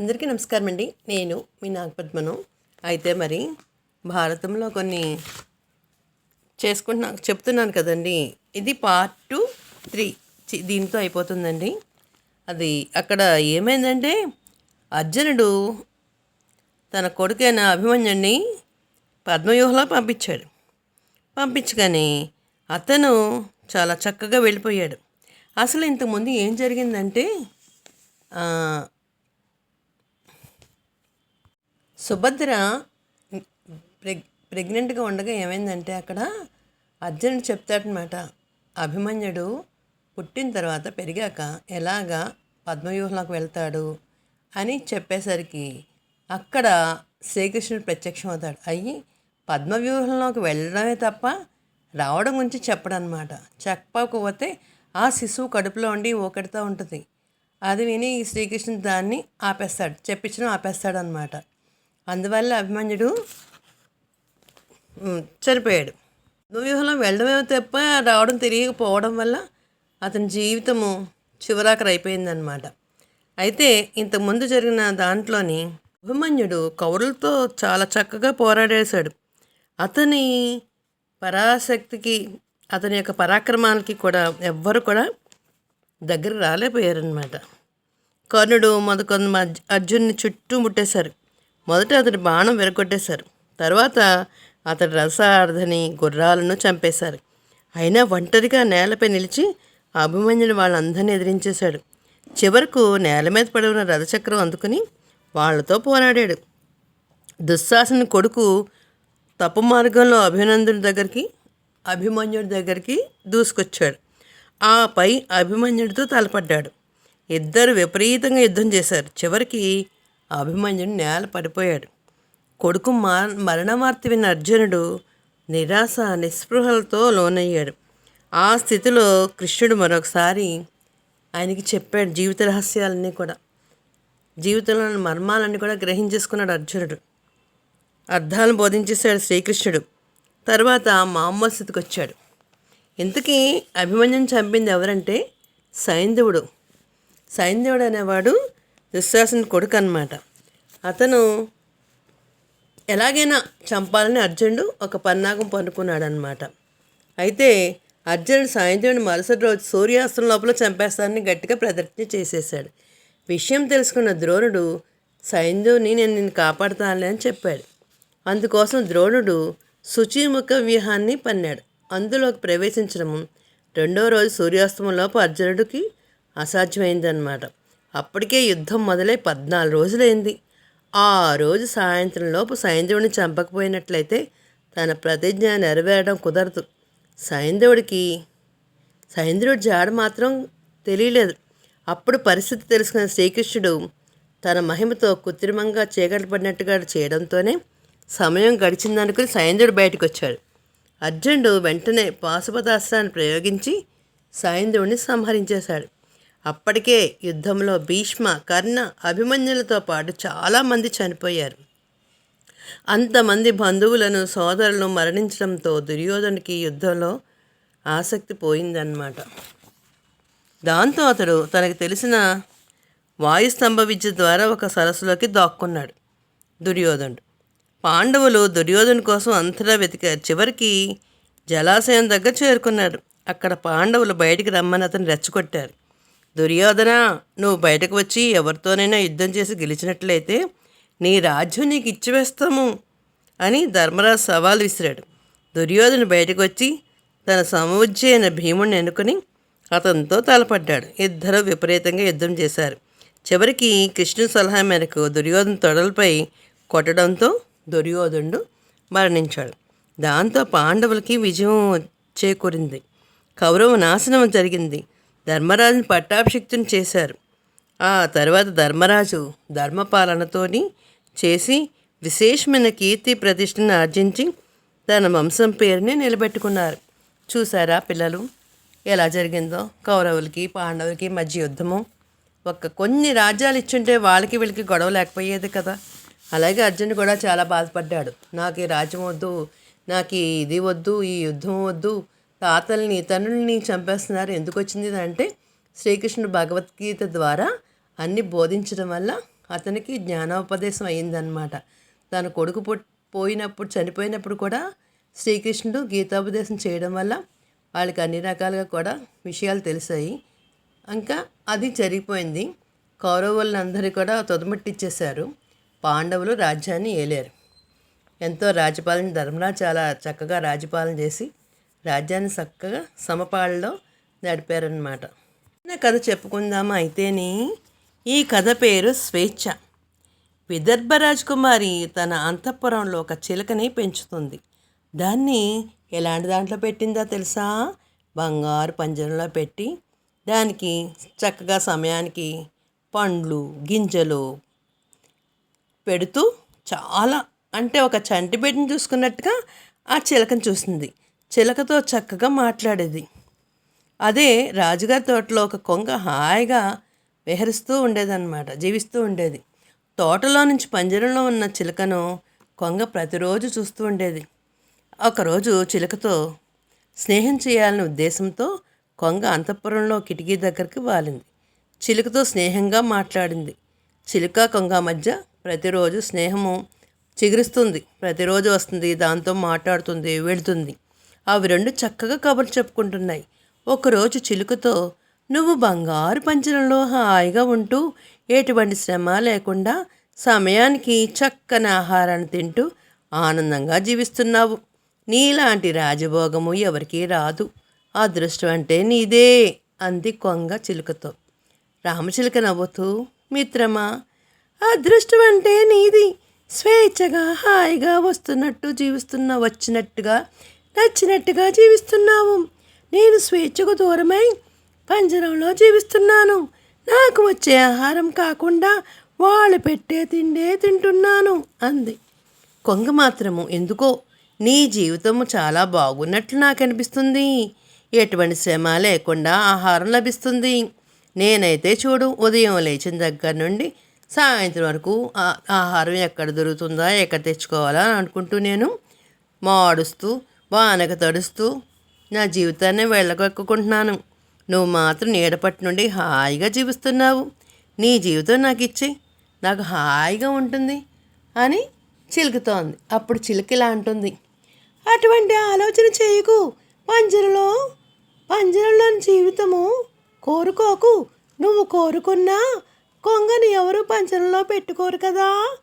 అందరికీ నమస్కారం అండి నేను మీ నాగపద్మను. అయితే మరి భారతంలో కొన్ని చేసుకుంటున్నా చెప్తున్నాను కదండి. ఇది పార్ట్ టూ త్రీ చి- దీంతో అయిపోతుందండి. అది అక్కడ ఏమైందంటే అర్జునుడు తన కొడుకైన అభిమన్యుణ్ణి పద్మవ్యూహలో పంపించాడు. పంపించగానే అతను చాలా చక్కగా వెళ్ళిపోయాడు. అసలు ఇంతకుముందు ఏం జరిగిందంటే ఆ, సుభద్ర ప్రెగ్ ప్రెగ్నెంట్గా ఉండగా ఏమైందంటే అక్కడ అర్జునుడు చెప్తాడనమాట అభిమన్యుడు పుట్టిన తర్వాత పెరిగాక ఎలాగా పద్మవ్యూహంలోకి వెళ్తాడు అని చెప్పేసరికి అక్కడ శ్రీకృష్ణుడు ప్రత్యక్షం అవుతాడు అయ్యి పద్మవ్యూహంలోకి వెళ్ళడమే తప్ప రావడం గురించి చెప్పడనమాట చెప్పకపోతే ఆ శిశువు కడుపులో ఉండి ఊకడుతూ ఉంటుంది. అది విని శ్రీకృష్ణుడు దాన్ని ఆపేస్తాడు. చెప్పించడం ఆపేస్తాడనమాట అందువల్ల అభిమన్యుడు చనిపోయాడు. వ్యూహంలో వెళ్ళడమే తప్ప రావడం తెలియకపోవడం వల్ల అతని జీవితము చివరాకరి అయిపోయిందనమాట అయితే ఇంతకుముందు జరిగిన దాంట్లోని అభిమన్యుడు కౌరులతో చాలా చక్కగా పోరాడేశాడు. అతని పరాశక్తికి అతని యొక్క పరాక్రమాలకి కూడా ఎవ్వరు కూడా దగ్గర రాలేకపోయారనమాట కర్ణుడు మొదకొంద అర్జున్ని చుట్టూ ముట్టేశారు. మొదట అతడి బాణం విరగొట్టేశారు. తర్వాత అతడి రసార్థని గుర్రాలను చంపేశారు. అయినా ఒంటరిగా నేలపై నిలిచి ఆ అభిమన్యుని వాళ్ళందరినీ ఎదిరించేశాడు. చివరకు నేల మీద పడి ఉన్న రథచక్రం అందుకుని వాళ్ళతో పోరాడాడు. దుశ్శాసన కొడుకు తప్పు మార్గంలో అభినందుని దగ్గరికి అభిమన్యుడి దగ్గరికి దూసుకొచ్చాడు. ఆపై అభిమన్యుడితో తలపడ్డాడు. ఇద్దరు విపరీతంగా యుద్ధం చేశారు. చివరికి అభిమన్యుడు నేల పడిపోయాడు. కొడుకు మా మరణవార్త విన్న అర్జునుడు నిరాశ నిస్పృహలతో లోనయ్యాడు. ఆ స్థితిలో కృష్ణుడు మరొకసారి ఆయనకి చెప్పాడు జీవిత రహస్యాలన్నీ కూడా. జీవితంలోని మర్మాలన్నీ కూడా గ్రహించేసుకున్నాడు అర్జునుడు. అర్థాలను బోధించేశాడు శ్రీకృష్ణుడు. తర్వాత మామూలు స్థితికి వచ్చాడు. ఇంతకీ అభిమన్యుని చంపింది ఎవరంటే సైంధవుడు. సైంధవుడు అనేవాడు దుశ్శాసన కొడుకు అన్నమాట అతను ఎలాగైనా చంపాలని అర్జునుడు ఒక పన్నాగం పనుకున్నాడనమాట అయితే అర్జునుడు సాయంత్రం మరుసటి రోజు సూర్యాస్తం లోపల చంపేస్తానని గట్టిగా ప్రదర్శన చేసేశాడు. విషయం తెలుసుకున్న ద్రోణుడు సైంధవుని నేను నిన్ను కాపాడుతానులే అని చెప్పాడు. అందుకోసం ద్రోణుడు శుచిముఖ వ్యూహాన్ని పన్నాడు. అందులోకి ప్రవేశించడం రెండో రోజు సూర్యాస్తమంలోపు అర్జునుడికి అసాధ్యమైందనమాట. అప్పటికే యుద్ధం మొదలై పద్నాలుగు రోజులైంది. ఆ రోజు సాయంత్రంలోపు సైంధవుడిని చంపకపోయినట్లయితే తన ప్రతిజ్ఞ నెరవేరడం కుదరదు. సైంధవుడికి సైంద్రుడి జాడ మాత్రం తెలియలేదు. అప్పుడు పరిస్థితి తెలుసుకున్న శ్రీకృష్ణుడు తన మహిమతో కృత్రిమంగా చీకటి పడినట్టుగా చేయడంతోనే సమయం గడిచిందనుకుని సైంద్రుడు బయటకు వచ్చాడు అర్జునుడు వెంటనే పాశుపతాస్త్రాన్ని ప్రయోగించి సైంద్రుడిని సంహరించేశాడు. అప్పటికే యుద్ధంలో భీష్మ కర్ణ అభిమన్యులతో పాటు చాలామంది చనిపోయారు. అంతమంది బంధువులను సోదరులను మరణించడంతో దుర్యోధనుడికి యుద్ధంలో ఆసక్తి పోయిందన్నమాట. దాంతో అతడు తనకు తెలిసిన వాయుస్తంభ విద్య ద్వారా ఒక సరస్సులోకి దాక్కున్నాడు దుర్యోధనుడు. పాండవులు దుర్యోధను కోసం అంతటా వెతికారు. చివరికి జలాశయం దగ్గర చేరుకున్నాడు అక్కడ పాండవులు బయటికి రమ్మని అతను రెచ్చగొట్టారు. దుర్యోధన నువ్వు బయటకు వచ్చి ఎవరితోనైనా యుద్ధం చేసి గెలిచినట్లయితే నీ రాజ్యం నీకు ఇచ్చివేస్తాము అని ధర్మరాజు సవాల్ విసిరాడు. దుర్యోధను బయటకు వచ్చి తన సమవుజ్జి అయిన భీముడిని ఎన్నుకొని అతనితో తలపడ్డాడు. ఇద్దరు విపరీతంగా యుద్ధం చేశారు. చివరికి కృష్ణుని సలహా మేరకు దుర్యోధన తొడలపై కొట్టడంతో దుర్యోధనుడు మరణించాడు. దాంతో పాండవులకి విజయం చేకూరింది. కౌరవ నాశనం జరిగింది. ధర్మరాజుని పట్టాభిషిక్తుని చేశారు. ఆ తర్వాత ధర్మరాజు ధర్మపాలనతోని చేసి విశేషమైన కీర్తి ప్రతిష్టను ఆర్జించి తన వంశం పేరుని నిలబెట్టుకున్నారు. చూసారా పిల్లలు? ఎలా జరిగిందో? కౌరవులకి పాండవులకి మధ్య యుద్ధము. ఒక్క కొన్ని రాజ్యాలు ఇచ్చుంటే వాళ్ళకి వీళ్ళకి గొడవ లేకపోయేది కదా. అలాగే అర్జున్ కూడా చాలా బాధపడ్డాడు. నాకు ఈ రాజ్యం వద్దు నాకు ఇది వద్దు ఈ యుద్ధం వద్దు తాతల్ని తనుల్ని చంపేస్తున్నారు. ఎందుకు వచ్చింది అంటే శ్రీకృష్ణుడు భగవద్గీత ద్వారా అన్ని బోధించడం వల్ల అతనికి జ్ఞానోపదేశం అయిందనమాట తన కొడుకు పోయినప్పుడు చనిపోయినప్పుడు కూడా శ్రీకృష్ణుడు గీతాపదేశం చేయడం వల్ల వాళ్ళకి అన్ని రకాలుగా కూడా విషయాలు తెలిసాయి. ఇంకా అది జరిగిపోయింది. కౌరవులందరూ కూడా తొదమట్టిచ్చేశారు. పాండవులు రాజ్యాన్ని ఏలారు. ఎంతో రాజ్యపాలన ధర్మరాజు చాలా చక్కగా రాజ్యపాలన చేసి రాజ్యాన్ని చక్కగా సమపాళ్ళలో నడిపారనమాట చిన్న కథ చెప్పుకుందామా అయితేని ఈ కథ పేరు స్వేచ్ఛ. విదర్భ రాజకుమారి తన అంతఃపురంలో ఒక చిలకని పెంచుతుంది. దాన్ని ఎలాంటి దాంట్లో పెట్టిందో తెలుసా? బంగారు పంజరంలో పెట్టి దానికి చక్కగా సమయానికి పండ్లు గింజలు పెడుతూ చాలా అంటే ఒక చంటి బిడ్డను చూసుకున్నట్టుగా ఆ చిలకను చూస్తుంది. చిలకతో చక్కగా మాట్లాడేది. అదే రాజుగారి తోటలో ఒక కొంగ హాయిగా విహరిస్తూ ఉండేదన్నమాట జీవిస్తూ ఉండేది. తోటలో నుంచి పంజరంలో ఉన్న చిలకను కొంగ ప్రతిరోజు చూస్తూ ఉండేది. ఒకరోజు చిలకతో స్నేహం చేయాలనే ఉద్దేశంతో కొంగ అంతఃపురంలో కిటికీ దగ్గరికి వాలింది. చిలుకతో స్నేహంగా మాట్లాడింది. చిలుక కొంగ మధ్య ప్రతిరోజు స్నేహము చిగురిస్తుంది. ప్రతిరోజు వస్తుంది దాంతో మాట్లాడుతుంది వెళుతుంది. అవి రెండు చక్కగా కబుర్లు చెప్పుకుంటున్నాయి. ఒకరోజు చిలుకతో నువ్వు బంగారు పంచరంలో హాయిగా ఉంటూ ఎటువంటి శ్రమ లేకుండా సమయానికి చక్కని ఆహారాన్ని తింటూ ఆనందంగా జీవిస్తున్నావు. నీలాంటి రాజభోగము ఎవరికీ రాదు. అదృష్టం అంటే నీదే అంది కొంగ చిలుకతో. రామచిలుక నవ్వుతూ మిత్రమా అదృష్టం అంటే నీది. స్వేచ్ఛగా హాయిగా వస్తున్నట్టు జీవిస్తున్నా వచ్చినట్టుగా నచ్చినట్టుగా జీవిస్తున్నావు. నేను స్వేచ్ఛకు దూరమై పంజరంలో జీవిస్తున్నాను. నాకు వచ్చే ఆహారం కాకుండా వాళ్ళు పెట్టే తిండే తింటున్నాను అంది. కొంగ మాత్రము ఎందుకో నీ జీవితము చాలా బాగున్నట్లు నాకు అనిపిస్తుంది ఎటువంటి శ్రమ లేకుండా ఆహారం లభిస్తుంది. నేనైతే చూడు ఉదయం లేచిన దగ్గర నుండి సాయంత్రం వరకు ఆహారం ఎక్కడ దొరుకుతుందా ఎక్కడ తెచ్చుకోవాలా అని అనుకుంటూ నేను మాడుస్తూ వానక తడుస్తూ నా జీవితాన్ని వెళ్ళగొక్కుకుంటున్నాను. నువ్వు మాత్రం నీడపట్టి నుండి హాయిగా జీవిస్తున్నావు. నీ జీవితం నాకు ఇచ్చి నాకు హాయిగా ఉంటుంది అని చిలుకుతోంది. అప్పుడు చిలుక ఇలా అంటుంది. అటువంటి ఆలోచన చేయకు. పంజరలో పంజరంలోని జీవితము కోరుకోకు. నువ్వు కోరుకున్నా కొంగని ఎవరు పంజరంలో పెట్టుకోరు కదా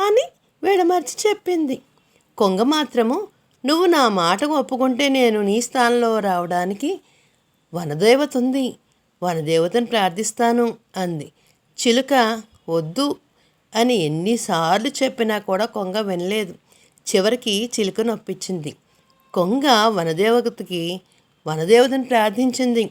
అని విడమర్చి చెప్పింది. కొంగ మాత్రము నువ్వు నా మాటకు ఒప్పుకుంటే నేను నీ స్థానంలో రావడానికి వనదేవత ఉంది. వనదేవతను ప్రార్థిస్తాను అంది. చిలుక వద్దు అని ఎన్నిసార్లు చెప్పినా కూడా కొంగ వినలేదు. చివరికి చిలుక నొప్పించింది. కొంగ వనదేవతకి వనదేవతను ప్రార్థించింది.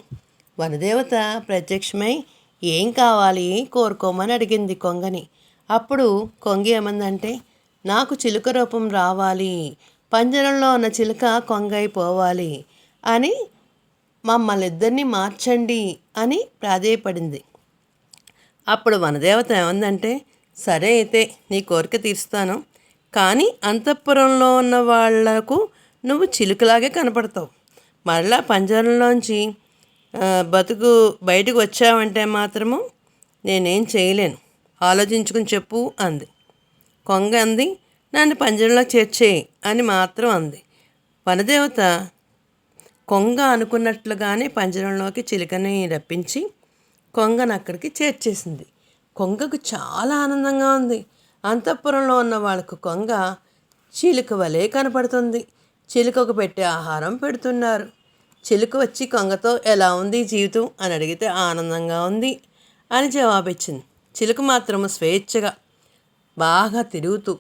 వనదేవత ప్రత్యక్షమై ఏం కావాలి కోరుకోమని అడిగింది కొంగని. అప్పుడు కొంగ ఏమందంటే నాకు చిలుక రూపం రావాలి. పంజరంలో ఉన్న చిలుక కొంగ అయిపోవాలి అని మమ్మల్ని ఇద్దరిని మార్చండి అని ప్రాధేయపడింది. అప్పుడు వనదేవత ఏమందంటే సరే అయితే నీ కోరిక తీరుస్తాను కానీ అంతఃపురంలో ఉన్న వాళ్ళకు నువ్వు చిలుకలాగే కనపడతావు. మరలా పంజరంలోంచి బతుకు బయటకు వచ్చావంటే మాత్రము నేనేం చేయలేను. ఆలోచించుకుని చెప్పు అంది. కొంగ అంది నన్ను పంజరంలో చేర్చేయి అని మాత్రం అంది. వనదేవత కొంగ అనుకున్నట్లుగానే పంజరంలోకి చిలుకని రప్పించి కొంగను అక్కడికి చేర్చేసింది. కొంగకు చాలా ఆనందంగా ఉంది. అంతఃపురంలో ఉన్న వాళ్ళకు కొంగ చిలుక వలె కనపడుతుంది. చిలుకకు పెట్టే ఆహారం పెడుతున్నారు. చిలుక వచ్చి కొంగతో ఎలా ఉంది జీవితం అని అడిగితే ఆనందంగా ఉంది అని జవాబిచ్చింది. చిలుక మాత్రము స్వేచ్ఛగా బాగా తిరుగుతూ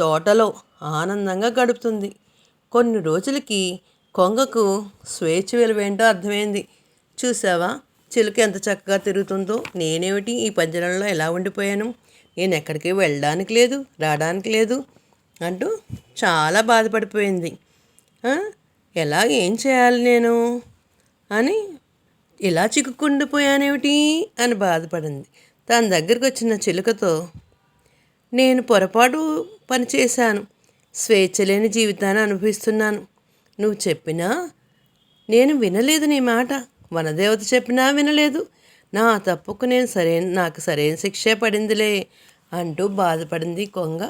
తోటలో ఆనందంగా గడుపుతుంది. కొన్ని రోజులకి కొంగకు స్వేచ్ఛ విలువేంటో అర్థమైంది. చూసావా చిలుక ఎంత చక్కగా తిరుగుతుందో. నేనేమిటి? ఈ పంజరంలో ఎలా ఉండిపోయాను? నేను ఎక్కడికి వెళ్ళడానికి లేదు రావడానికి లేదు అంటూ చాలా బాధపడిపోయింది. ఎలా ఏం చేయాలి నేను? అని ఇలా చిక్కుకుండిపోయానేమిటి? అని బాధపడింది. తన దగ్గరికి వచ్చిన చిలుకతో నేను పొరపాటు పని చేశాను. స్వేచ్ఛ లేని జీవితాన్ని అనుభవిస్తున్నాను. నువ్వు చెప్పినా నేను వినలేదు నీ మాట. వనదేవత చెప్పినా వినలేదు. నా తప్పుకు నేను సరైన నాకు సరైన శిక్షే పడిందిలే అంటూ బాధపడింది కొంగ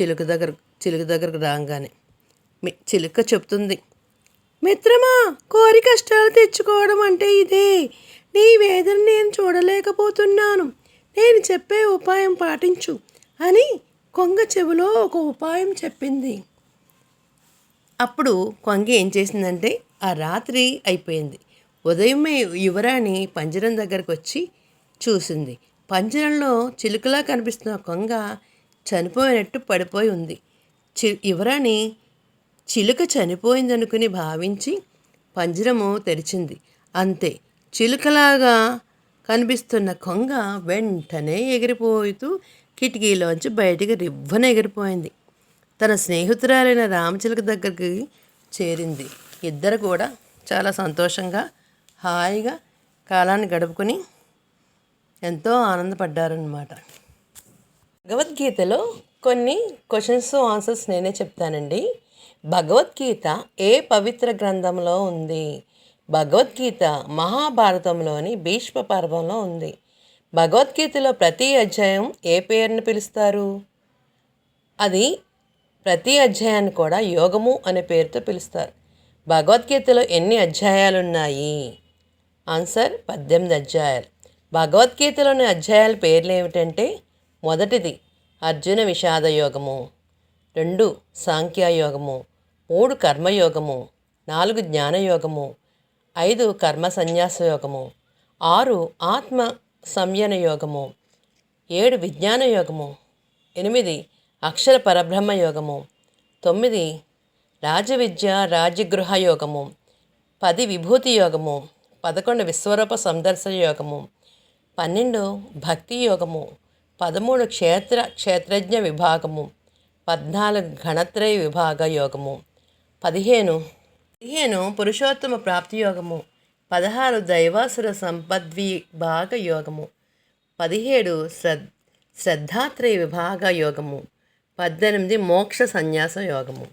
చిలుక దగ్గర చిలుక దగ్గరకు రాగానే. మి- చిలుక చెప్తుంది. మిత్రమా కోరి కష్టాలు తెచ్చుకోవడం అంటే ఇదే. నీ వేదన నేను చూడలేకపోతున్నాను. నేను చెప్పే ఉపాయం పాటించు. అని కొంగ చెవిలో ఒక ఉపాయం చెప్పింది. అప్పుడు కొంగ ఏం చేసిందంటే ఆ రాత్రి అయిపోయింది. ఉదయమే యువరాణి పంజరం దగ్గరకు వచ్చి చూసింది. పంజరంలో చిలుకలా కనిపిస్తున్న కొంగ చనిపోయినట్టు పడిపోయి ఉంది. చి యువరాణి చిలుక చనిపోయిందనుకుని భావించి పంజరము తెరిచింది. అంతే చిలుకలాగా కనిపిస్తున్న కొంగ వెంటనే ఎగిరిపోతూ కిటికీలోంచి బయటికి రివ్వన ఎగిరిపోయింది. తన స్నేహితురాలైన రామచిలుక దగ్గరికి చేరింది. ఇద్దరు కూడా చాలా సంతోషంగా హాయిగా కాలాన్ని గడుపుకొని ఎంతో ఆనందపడ్డారనమాట భగవద్గీతలో కొన్ని క్వశ్చన్స్ ఆన్సర్స్ నేనే చెప్తానండి. భగవద్గీత ఏ పవిత్ర గ్రంథంలో ఉంది? భగవద్గీత మహాభారతంలోని భీష్మ పర్వంలో ఉంది. భగవద్గీతలో ప్రతి అధ్యాయం ఏ పేరుని పిలుస్తారు? అది ప్రతి అధ్యాయాన్ని కూడా యోగము అనే పేరుతో పిలుస్తారు. భగవద్గీతలో ఎన్ని అధ్యాయాలు ఉన్నాయి ఆన్సర్ పద్దెనిమిది అధ్యాయాలు. భగవద్గీతలోని అధ్యాయాల పేర్లు ఏమిటంటే మొదటిది అర్జున విషాద యోగము రెండు సాంఖ్యయోగము మూడు కర్మయోగము నాలుగు జ్ఞానయోగము ఐదు కర్మ సన్యాస యోగము ఆరు ఆత్మ సంయన యోగము ఏడు విజ్ఞాన యోగము ఎనిమిది అక్షర పరబ్రహ్మ యోగము తొమ్మిది రాజవిద్య రాజగృహ యోగము పది విభూతి యోగము పదకొండు విశ్వరూప సందర్శన యోగము పన్నెండు భక్తి యోగము పదమూడు క్షేత్ర క్షేత్రజ్ఞ విభాగము పద్నాలుగు గణత్రయ విభాగ యోగము పదిహేను పదిహేను పురుషోత్తమ ప్రాప్తి యోగము పదహారు దైవాసుర సంపద్విభాగ యోగము పదిహేడు శ్రద్ శ్రద్ధాత్రయ విభాగ యోగము పద్దెనిమిది మోక్ష సన్యాస యోగము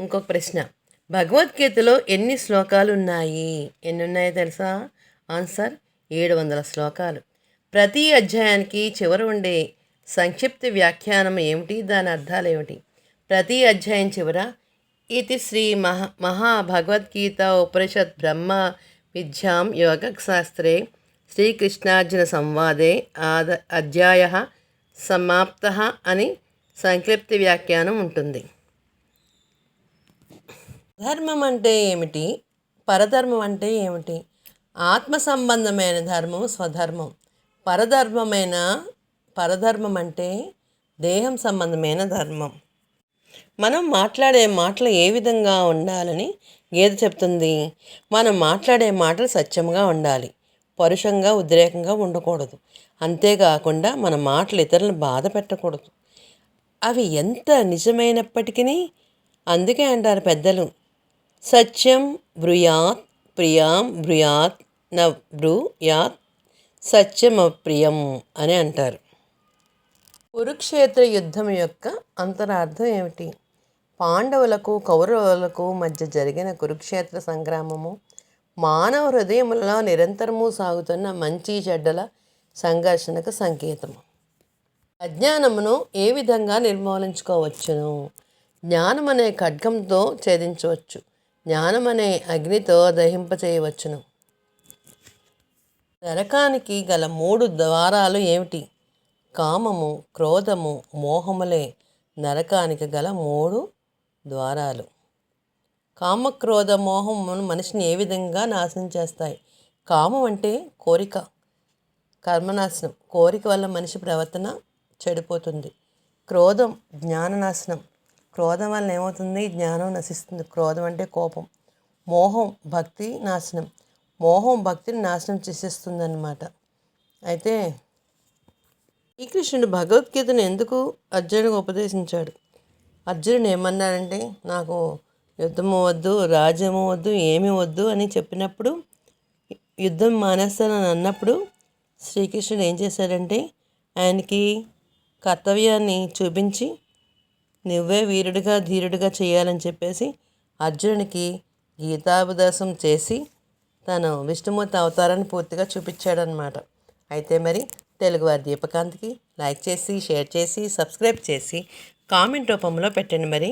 ఇంకొక ప్రశ్న. భగవద్గీతలో ఎన్ని శ్లోకాలు ఉన్నాయి ఎన్ని ఉన్నాయో తెలుసా? ఆన్సర్ ఏడు వందల శ్లోకాలు. ప్రతి అధ్యాయానికి చివర ఉండే సంక్షిప్త వ్యాఖ్యానం ఏమిటి? దాని అర్థాలు ఏమిటి? ప్రతి అధ్యాయం చివర ఇది శ్రీ మహా మహాభగవద్గీత ఉపనిషత్ బ్రహ్మ విద్యాం యోగశాస్త్రే శ్రీకృష్ణార్జున సంవాదే ఆద అధ్యాయ సమాప్త అని సంక్షిప్తి వ్యాఖ్యానం ఉంటుంది. ధర్మం అంటే ఏమిటి? పరధర్మం అంటే ఏమిటి? ఆత్మ సంబంధమైన ధర్మం స్వధర్మం. పరధర్మమైన పరధర్మం అంటే దేహం సంబంధమైన ధర్మం. మనం మాట్లాడే మాటలు ఏ విధంగా ఉండాలని గీత చెప్తుంది? మనం మాట్లాడే మాటలు సత్యంగా ఉండాలి. పరుషంగా ఉద్రేకంగా ఉండకూడదు. అంతేకాకుండా మన మాటలు ఇతరులను బాధ పెట్టకూడదు. అవి ఎంత నిజమైనప్పటికీ అందుకే అంటారు పెద్దలు. సత్యం బ్రుయాత్ ప్రియాం బృయాత్ న బ్రూయాత్ సత్యం అప్రియం అని అంటారు. కురుక్షేత్ర యుద్ధం యొక్క అంతరార్థం ఏమిటి? పాండవులకు కౌరవులకు మధ్య జరిగిన కురుక్షేత్ర సంగ్రామము మానవ హృదయములలో నిరంతరము సాగుతున్న మంచి చెడ్డల సంఘర్షణకు సంకేతము. అజ్ఞానమును ఏ విధంగా నిర్మూలించుకోవచ్చును? జ్ఞానం అనే ఖడ్గంతో ఛేదించవచ్చు. జ్ఞానం అనే అగ్నితో దహింప చేయవచ్చును నరకానికి గల మూడు ద్వారాలు ఏమిటి? కామము క్రోధము మోహములే నరకానికి గల మూడు ద్వారాలు. కామక్రోధ మోహం మనిషిని ఏ విధంగా నాశనం చేస్తాయి? కామం అంటే కోరిక కర్మనాశనం. కోరిక వల్ల మనిషి ప్రవర్తన చెడిపోతుంది. క్రోధం జ్ఞాననాశనం. క్రోధం వల్ల ఏమవుతుంది? జ్ఞానం నశిస్తుంది. క్రోధం అంటే కోపం. మోహం భక్తి నాశనం. మోహం భక్తిని నాశనం చేసేస్తుందన్నమాట. అయితే శ్రీకృష్ణుడు భగవద్గీతను ఎందుకు అర్జునుడికి ఉపదేశించాడు? అర్జునుడు ఏమన్నాడంటే నాకు యుద్ధము వద్దు రాజ్యము వద్దు ఏమి వద్దు అని చెప్పినప్పుడు యుద్ధం మానేస్తానని అన్నప్పుడు శ్రీకృష్ణుడు ఏం చేశాడంటే ఆయనకి కర్తవ్యాన్ని చూపించి నువ్వే వీరుడిగా ధీరుడిగా చేయాలని చెప్పేసి అర్జునుడికి గీతాభిదాసం చేసి తను విష్ణుమూర్తి అవతారాన్ని పూర్తిగా చూపించాడనమాట అయితే మరి తెలుగువారి దీపకాంత్కి లైక్ చేసి షేర్ చేసి సబ్స్క్రైబ్ చేసి కామెంట్ రూపంలో పెట్టండి మరి.